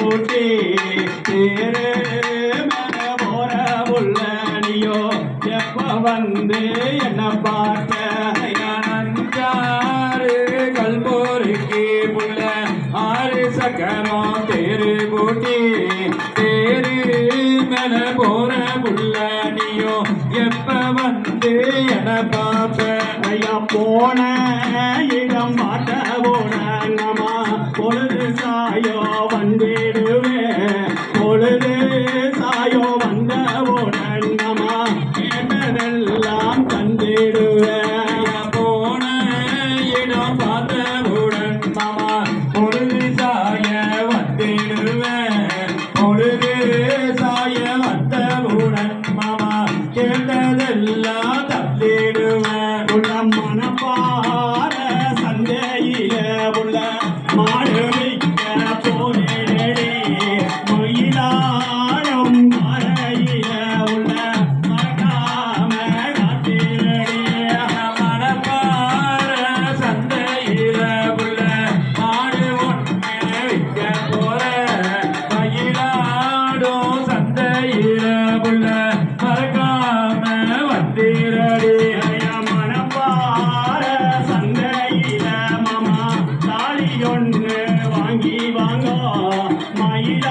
பூட்டி போற உள்ளனியோ எப்ப வந்து என்ன பார்த்தாரு கல்போருக்கு புள்ள ஆறு சக்கரம் தேரு பூட்டி தேரு மேல போற புள்ளனியோ எப்ப வந்து என பார்த்த? ஐயா போன வந்திடுவே பொழுது சாயோ வந்தவோ நன்னமா என்னெல்லாம் தந்திடுவே போன இடம் பார்த்தவுடன் மாமா பொழுது சாய வந்திடுவே பொழுது சாய வந்தவுடன் மாமா கேட்டதெல்லாம் தந்திடுவேன். உள்ள மனப்பார சந்தேகம்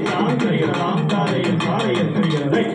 Thank you.